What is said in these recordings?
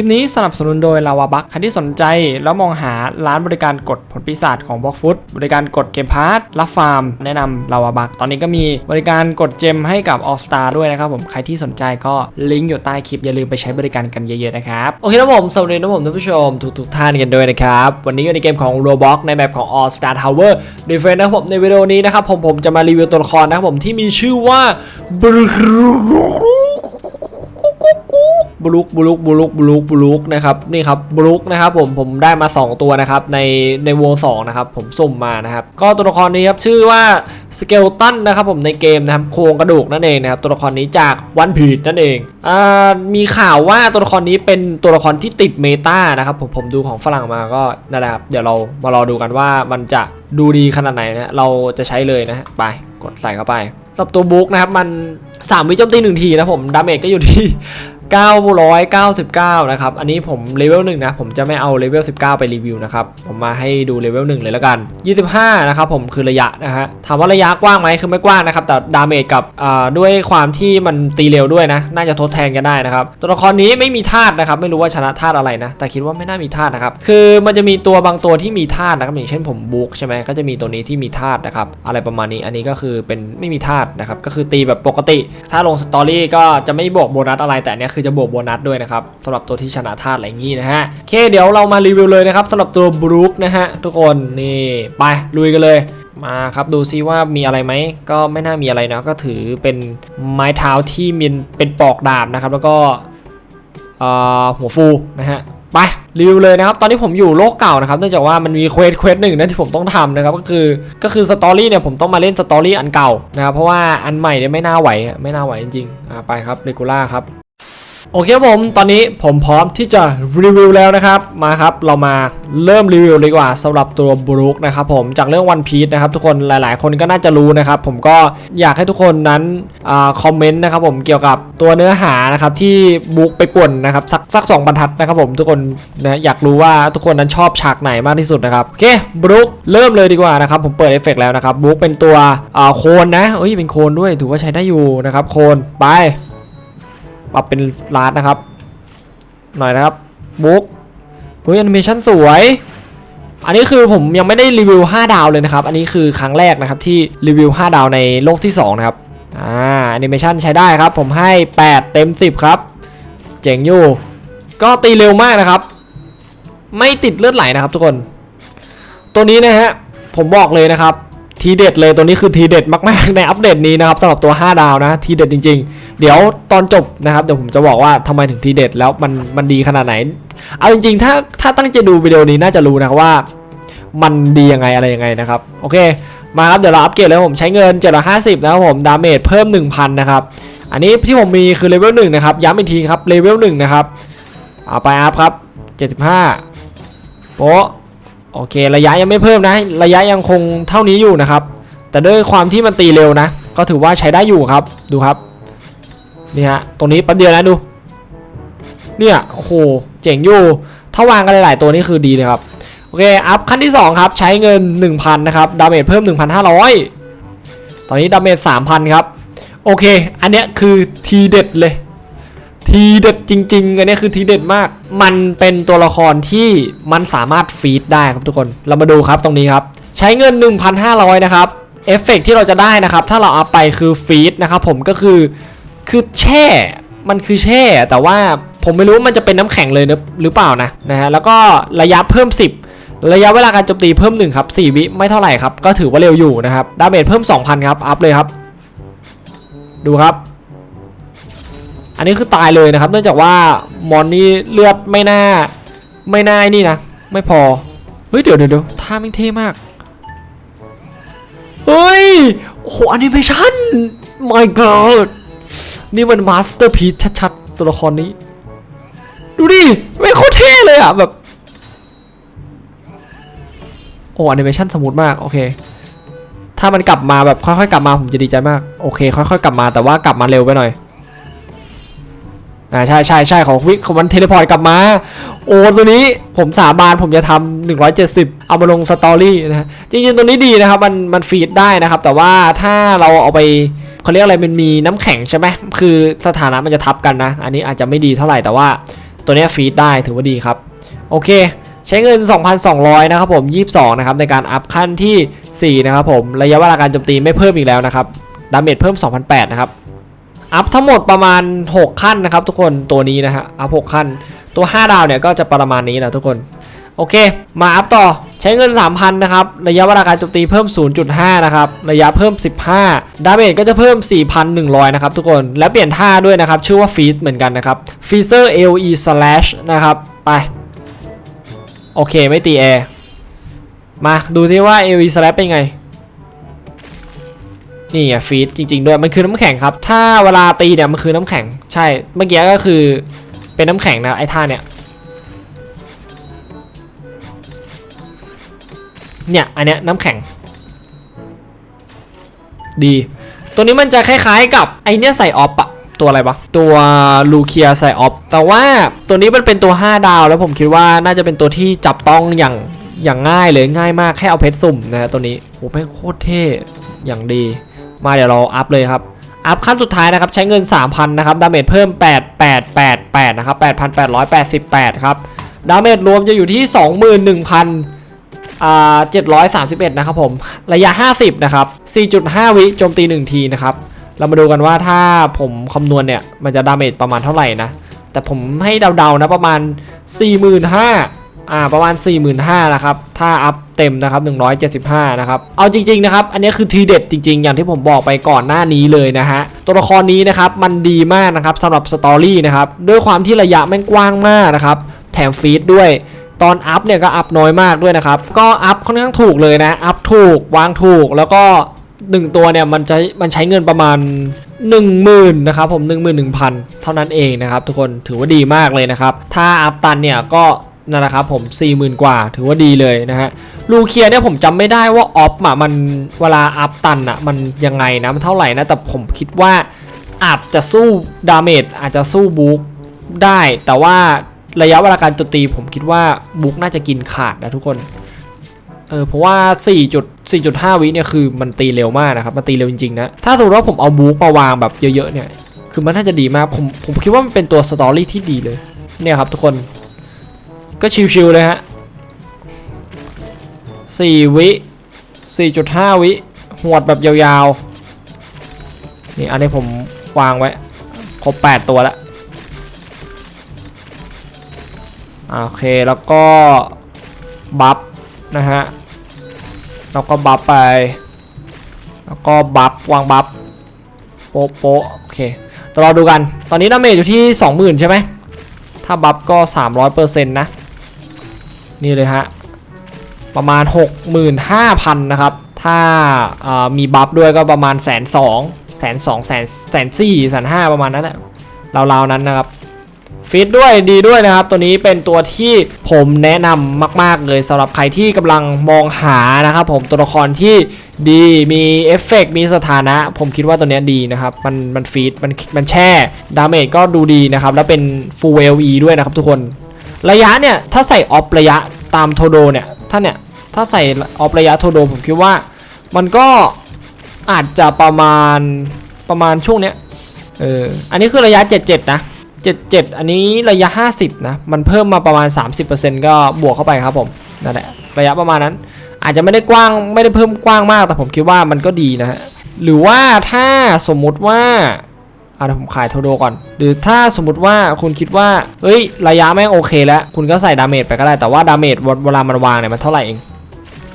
ลิปนี้สนับสนุนโดยลาวาบัคใครที่สนใจแล้วมองหาร้านบริการกดผลปีศาจของบล็อกฟุตบริการกดเกมพาร์ทรับฟาร์ม แนะนำลาวาบัคตอนนี้ก็มีบริการกดเจมให้กับ All Star ด้วยนะครับผมใครที่สนใจก็ลิงก์อยู่ใต้คลิปอย่าลืมไปใช้บริการกันเยอะๆนะครับโอเคครับผมสวัสดีนะผมท่านผู้ชมทุกๆท่านกันด้วยนะครับวันนี้อยู่ในเกมของ Roblox ในแบบของ All Star Tower Defense นะครับผมในวิดีโอนี้นะครับผมผมจะมารีวิวตัวละครนะครับผมที่มีชื่อว่าบรู บลุกบลุกบลุกบลุกบลุกนะครับนี่ครับบลุกนะครับผมผมได้มา 2 ตัวนะครับในในวง2นะครับผมสุ่มมานะครับก็ตัวละครนี้ครับชื่อว่าสเกลตันนะครับผมในเกมนะครับโครงกระดูกนั่นเองนะครับตัวละครนี้จากวันพี e นั่นเองอ่ามีข่าวว่าตัวละครนี้เป็นตัวละครที่ติดเมตานะครับผมผมดูของฝรั่งมาก็นั่นแหละครับเดี๋ยวเรามารอดูกันว่ามันจะดูดีขนาดไหนนะเราจะใช้เลยนะไปกดใส่เข้าไปสับตัวบุ๊กนะครับมัน 3 วิโจมตี1ทีนะผมดาเมจก็อยู่ที่ 999 นะครับ อันนี้ผมเลเวล1นะ ผมจะไม่เอาเลเวล 19 ไปรีวิวนะครับ ผมมาให้ดูเลเวล1เลยแล้วกัน 25 นะครับผมคือระยะนะฮะ ถามว่าระยะกว้างไหมคือไม่กว้างนะครับ แต่ดาเมจกับอ่าด้วยความที่มันตีเร็วด้วยนะ น่าจะทดแทนกันได้นะครับ ตัวละครนี้ไม่มีธาตุนะครับ ไม่รู้ว่าชนะธาตุอะไรนะ แต่คิดว่าไม่น่ามีธาตุนะครับ คือมันจะมีตัวบางตัวที่มีธาตุนะครับ อย่างเช่นผมบุ๊กใช่ไหมก็จะมีตัวนี้ที่มีธาตุนะครับ อะไรประมาณนี้ อันนี้ก็คือเป็นไม่มีธาตุนะครับ ก็คือตีแบบปกติ ถ้าลงสตอรี่ก็จะไม่บวกโบนัสอะไร แต่เนี้ยคือจะบวกโบนัสด้วยนะครับสำหรับตัวที่ชนะธาตุอะไรอย่างงี้นะฮะโอเคเดี๋ยวเรามารีวิวเลยนะครับสำหรับตัวบรูคนะฮะทุกคนนี่ไปลุยกันเลยมาครับดูซิว่ามีอะไรไหมก็ไม่น่ามีอะไรนะก็ถือเป็นไม้เท้าที่มีเป็นปอกดาบนะครับแล้วก็หัวฟูนะฮะไปรีวิวเลยนะครับ ตอนนี้ผมอยู่โลกเก่านะครับเนื่องจากว่ามันมีเควสเควสหนึ่งนะที่ผมต้องทำนะครับก็คือก็คือสตอรี่เนี่ยผมต้องมาเล่นสตอรี่อันเก่านะครับเพราะว่าอันใหม่เนี่ยไม่น่าไหวไม่น่าไหวจริงๆไปครับเรกูล่าครับ โอเคครับผมตอนนี้ผมพร้อมที่จะรีวิวแล้วนะครับมาครับเรามาเริ่มรีวิวเลยดีกว่าสำหรับตัวบรูคนะครับผมจากเรื่องวันพี e นะครับทุกคนหลาย ๆ คนก็น่าจะรู้นะครับผมก็อยากให้ทุกคนนั้นอคอมเมนต์นะครับผมเกี่ยวกับตัวเนื้อหานะครับที่บุ๊กไปป่วนนะครับสักสักสองบรรทัดนะครับผมทุกคนนะอยากรู้ว่าทุกคนนั้นชอบฉากไหนมากที่สุดนะครับโอเคบรูคเริ่มเลยดีกว่านะครับผมเปิดเอฟเฟกต์แล้วนะครับบุ๊กเป็นตัวโคนนะเอ้ยเป็นโคนด้วยถือว่าใช้ได้อยู่นะครับโคนไป ปรับเป็นลาดนะครับ หน่อยนะครับบุ๊กเฮ้ยแอนิเมชันสวย อันนี้คือผมยังไม่ได้รีวิว 5 ดาวเลยนะครับ อันนี้คือครั้งแรกนะครับที่รีวิว 5 ดาวในโลกที่ 2 นะครับ อ่าแอนิเมชันใช้ได้ครับ ผมให้ 8 เต็ม 10 ครับ เจ๋งอยู่ ก็ตีเร็วมากนะครับ ไม่ติดเลือดไหลนะครับทุกคน ตัวนี้นะฮะ ผมบอกเลยนะครับทีเด็ดเลยตัวนี้คือทีเด็ดมากๆในอัปเดตนี้นะครับสำหรับตัว 5 ดาวนะทีเด็ดจริง ๆ เดี๋ยวตอนจบนะครับเดี๋ยวผมจะบอกว่าทำไมถึงทีเด็ดแล้วมันมันดีขนาดไหน เอาจริงๆ ถ้าถ้าตั้งใจดูวิดีโอนี้น่าจะรู้นะครับว่ามันดียังไงอะไรยังไงนะครับโอเคมาครับเดี๋ยวเราอัปเกรดแล้วผมใช้เงิน 750 นะครับผมดาเมจเพิ่ม 1,000 นะครับ อันนี้ที่ผมมีคือเลเวล1นะครับย้ำอีกทีครับเลเวล1นะครับเอาไปอัพครับ 75โป๊ะโอเค ระยะยังไม่เพิ่มนะ ระยะยังคงเท่านี้อยู่นะครับ แต่ด้วยความที่มันตีเร็วนะ ก็ถือว่าใช้ได้อยู่ครับดูครับ นี่ฮะ ตรงนี้แป๊บเดียวนะดู เนี่ย โอ้โห เจ๋งอยู่ ถ้าวางกันหลายๆตัวนี่คือดีเลยครับ โอเค อัพขั้นที่ 2 ครับ ใช้เงิน 1,000 นะครับ ดาเมจเพิ่ม 1,500 ตอนนี้ดาเมจ3,000 ครับ โอเค อันเนี้ยคือทีเด็ดเลย ทีเด็ดจริงๆ อันเนี้ยคือทีเด็ดมาก มันเป็นตัวละครที่มันสามารถฟีดได้ครับทุกคน เรามาดูครับตรงนี้ครับ ใช้เงิน 1,500 นะครับ เอฟเฟกต์ที่เราจะได้นะครับ ถ้าเราเอาไปคือฟีดนะครับผมก็คือ คือแช่ มันคือแช่ แต่ว่าผมไม่รู้ว่ามันจะเป็นน้ำแข็งเลยหรือเปล่านะนะฮะแล้วก็ระยะเพิ่ม 10 ระยะเวลาการโจมตีเพิ่ม1ครับ4วิไม่เท่าไหร่ครับ ก็ถือว่าเร็วอยู่นะครับดาเมจเพิ่ม 2,000 ครับ อัพเลยครับ ดูครับ อันนี้คือตายเลยนะครับ เนื่องจากว่ามอนนี่เลือดไม่น่าไม่น่านี่นะ ไม่พอ เฮ้ย เดี๋ยวเดี๋ยวท่าไม่งเท่มาก เฮ้ยโอ้โหแอนิเมชั่น my god นี่มันมาสเตอร์พี e ชัดๆ ตัวละครนี้ ดูดิไม่โคตรเท่เลยอะแบบ โอ้แอนิเมชันสมูทมาก โอเค ถ้ามันกลับมาแบบค่อยๆกลับมาผมจะดีใจมาก โอเค ค่อยๆกลับมาแต่ว่ากลับมาเร็วไปหน่อยอ่าใช่ใช่ใช่ของวิของมันเทเลพอร์ตกลับมา โอ้ตัวนี้ผมสาบานผมจะทำ170 เอามาลงสตอรี่นะฮะจริงๆตัวนี้ดีนะครับ มันมันฟีดได้นะครับ แต่ว่าถ้าเราเอาไป เขาเรียกอะไรมันมีน้ำแข็งใช่ไหมคือสถานะมันจะทับกันนะ อันนี้อาจจะไม่ดีเท่าไหร่แต่ว่าตัวนี้ฟีดได้ถือว่าดีครับ โอเค ใช้เงิน 2,200 นะครับผม 22 นะครับ ในการอัพขั้นที่ 4 นะครับผม ระยะเวลาการโจมตีไม่เพิ่มอีกแล้วนะครับ ดาเมจเพิ่ม 2,800 นะครับ อัพทั้งหมดประมาณ 6 ขั้นนะครับ ทุกคนตัวนี้นะฮะ อัพ 6 ขั้น ตัว 5 ดาวเนี่ยก็จะประมาณนี้นะทุกคน โอเค มาอัพต่อ ใช้เงิน 3,000 นะครับ ระยะเวลาการโจมตีเพิ่ม 0.5 นะครับ ระยะเพิ่ม 15 ดาเมจก็จะเพิ่ม 4,100 นะครับทุกคน และเปลี่ยนท่าด้วยนะครับ ชื่อว่าฟีดเหมือนกันนะครับฟีเซอร์ AOE slash นะครับ ไป โอเคไม่ตีแอร์มาดูที่ว่า AOE slash เป็นไง นี่ไงฟีดจริง ๆ ด้วย มันคือน้ำแข็งครับ ถ้าเวลาตีเนี่ยมันคือน้ำแข็ง ใช่ เมื่อกี้ก็คือเป็นน้ำแข็งนะไอ้ท่าเนี่ย เนี่ย อันเนี้ยน้ำแข็ง ดี ตัวนี้มันจะคล้ายๆกับไอเนี้ยใส่ออฟอะตัวอะไรปะตัวลูเคียใส่ออฟแต่ว่าตัวนี้มันเป็นตัว 5 ดาว แล้วผมคิดว่าน่าจะเป็นตัวที่จับต้องอย่างอย่างง่ายเลยง่ายมากแค่เอาเพชรสุ่มนะตัวนี้โหแม่งโคตรเท่อย่างดี มาเดี๋ยวเราอัพเลยครับอัพขั้นสุดท้ายนะครับใช้เงิน 3,000 นะครับ ดาเมจเพิ่ม 8888 นะครับ 8,888 ครับ ดาเมจรวมจะอยู่ที่ 21,000อ่า 731 นะครับผม ระยะ 50 นะครับ 4.5 วิโจมตี 1 ทีนะครับ เรามาดูกันว่าถ้าผมคำนวณเนี่ย มันจะดาเมจประมาณเท่าไหร่นะ แต่ผมให้เดาๆนะประมาณ 45,000อ่าประมาณ 45,000นะครับ ถ้าอัพเต็มนะครับ 175 นะครับ เอาจริง ๆ นะครับ อันนี้คือทีเด็ดจริง ๆ อย่างที่ผมบอกไปก่อนหน้านี้เลยนะฮะ ตัวละครนี้นะครับ มันดีมากนะครับสำหรับสตอรี่นะครับ ด้วยความที่ระยะแม่งกว้างมากนะครับ แถมฟีดด้วย ตอนอัพเนี่ยก็อัพน้อยมากด้วยนะครับ ก็อัพค่อนข้างถูกเลยนะ อัพถูกวางถูกแล้วก็ 1 ตัวเนี่ยมันจะมันใช้เงินประมาณ 10,000นะครับผม11,000 เท่านั้นเองนะครับ ทุกคนถือว่าดีมากเลยนะครับ ถ้าอัพตันเนี่ยก็นั่นนะครับผม40,000 กว่าถือว่าดีเลยนะฮะลูเคียเนี่ยผมจำไม่ได้ว่าออฟอะมันเวลาอัพตันอะมันยังไงนะมันเท่าไหร่นะแต่ผมคิดว่าอาจจะสู้ดาเมจอาจจะสู้บุ๊กได้ แต่ว่า ระยะเวลาการโจมตีผมคิดว่าบุ๊กน่าจะกินขาดนะทุกคน เออเพราะว่า4จุด4.5 วิเนี่ยคือมันตีเร็วมากนะครับ มันตีเร็วจริงๆนะ ถ้าสมมติว่าผมเอาบุ๊กมาวางแบบเยอะๆเนี่ย คือมันน่าจะดีมาก ผมผมคิดว่ามันเป็นตัวสตอรี่ที่ดีเลย เนี่ยครับทุกคน ก็ชิวๆเลยฮะ 4 วิ 4.5 วิหวดแบบยาวๆ นี่อันนี้ผมวางไว้ ครบ 8 ตัวแล้ว โอเคแล้วก็บัฟนะฮะแล้วก็บัฟไป แล้วก็บัฟวางบัฟโป๊ะโป๊ะโอเคตวเราดูกัน ตอนนี้ดาเมจอยู่ที่ 20,000 ใช่ไหม ถ้าบัฟก็ 300%นะ นี่เลยฮะ ประมาณ 65,000 นะครับ ถ้าามีบัฟด้วยก็ประมาณแสนสองแสนสองแสนแสนสี่แสนห้าประมาณนั้นแหละราวๆนั้นนะครับ ฟิตด้วยดีด้วยนะครับ ตัวนี้เป็นตัวที่ผมแนะนำมาก ๆ เลยสำหรับใครที่กำลังมองหานะครับผมตัวละครที่ดีมีเอฟเฟกต์มีสถานะ ผมคิดว่าตัวนี้ดีนะครับ มันมันฟีดมันมันแช่ ดาเมจก็ดูดีนะครับ แล้วเป็น full LE ด้วยนะครับทุกคน ระยะเนี่ย ถ้าใส่ออฟระยะตามโทโดเนี่ย ถ้าเนี่ย ถ้าใส่ออฟระยะโทโดผมคิดว่า มันก็อาจจะประมาณประมาณช่วงเนี้ยเอออันนี้คือระยะ 77 นะ 77 อันนี้ระยะ 50 นะ มันเพิ่มมาประมาณ 30%ก็บวกเข้าไปครับผมนั่นแหละระยะประมาณนั้น อาจจะไม่ได้กว้างไม่ได้เพิ่มกว้างมาก แต่ผมคิดว่ามันก็ดีนะฮะหรือว่าถ้าสมมุติว่าอะเดี๋ยวผมขายโทโดก่อน หรือถ้าสมมุติว่าคุณคิดว่าเฮ้ย ระยะไม่งโอเคแล้ว คุณก็ใส่ดาเมจไปก็ได้ แต่ว่าดาเมจเวลามันวางเนี่ยมันเท่าไหร่เอง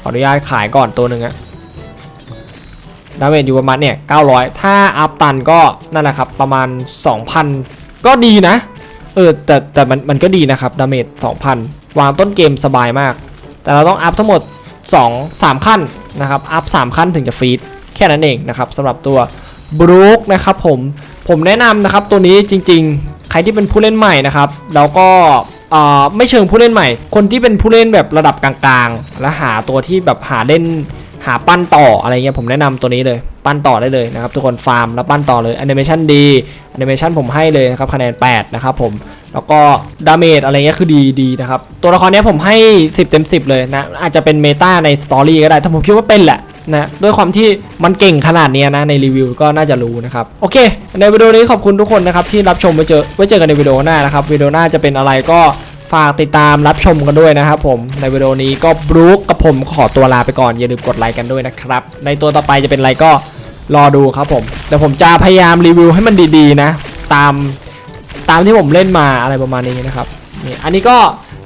ขออนุญาตขายก่อนตัวหนึ่งอะดาเมจอยู่ประมาณเนี่ย 900 ถ้าอัพตันก็นั่นแหละครับ ประมาณ 2,000 ก็ดีนะ เออแต่แต่มันมันก็ดีนะครับดาเมจ2,000 วางต้นเกมสบายมาก แต่เราต้องอัพทั้งหมด 2 3 ขั้นนะครับ อัพ 3 ขั้นถึงจะฟีดแค่นั้นเองนะครับสำหรับตัวบรูคนะครับผมผมแนะนำนะครับตัวนี้จริง ๆ ใครที่เป็นผู้เล่นใหม่นะครับ แล้วก็ไม่เชิงผู้เล่นใหม่ คนที่เป็นผู้เล่นแบบระดับกลางๆ และหาตัวที่แบบหาเล่นหาปั้นต่ออะไรเงี้ยผมแนะนำตัวนี้เลย ปั้นต่อได้เลยนะครับทุกคนฟาร์มแล้วปั้นต่อเลยแอนิเมชันดีแอนิเมชันผมให้เลยนะครับคะแนน 8 นะครับผมแล้วก็ดาเมจอะไรเงี้ยคือดีดีนะครับ ตัวละครเนี้ยผมให้ 10 เต็ม 10 เลยนะ อาจจะเป็นเมตาในสตอรี่ก็ได้ ถ้าผมคิดว่าเป็นแหละนะด้วยความที่มันเก่งขนาดนี้นะ ในรีวิวก็น่าจะรู้นะครับ โอเค ในวิดีโอนี้ขอบคุณทุกคนนะครับ ที่รับชมไว้เจอไว้เจอกันในวิดีโอหน้านะครับวิดีโอหน้าจะเป็นอะไรก็ฝากติดตามรับชมกันด้วยนะครับผมในวิดีโอนี้ก็บรู๊คกับผมขอตัวลาไปก่อนอย่าลืมกดไลค์กันด้วยนะครับในตัวต่อไปจะเป็นอะไรก็ รอดูครับผม แต่ผมจะพยายามรีวิวให้มันดีๆนะ ตามตามที่ผมเล่นมาอะไรประมาณนี้นะครับนี่อันนี้ก็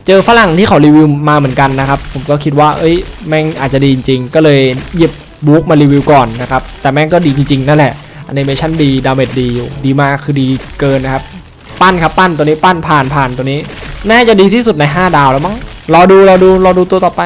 เจอฝรั่งที่เขารีวิวมาเหมือนกันนะครับ ผมก็คิดว่า เอ้ยแม่งอาจจะดีจริงๆก็เลยหยิบบุ๊กมารีวิวก่อนนะครับ แต่แม่งก็ดีจริงๆนั่นแหละอนิเมชันดีดาเมจดีอยู่ดีมากคือดีเกินนะครับ ปั้นครับปั้นตัวนี้ปั้นผ่านผ่านตัวนี้ น่าจะดีที่สุดใน 5 ดาวแล้วมั้งรอดูรอดูรอดูตัวต่อไป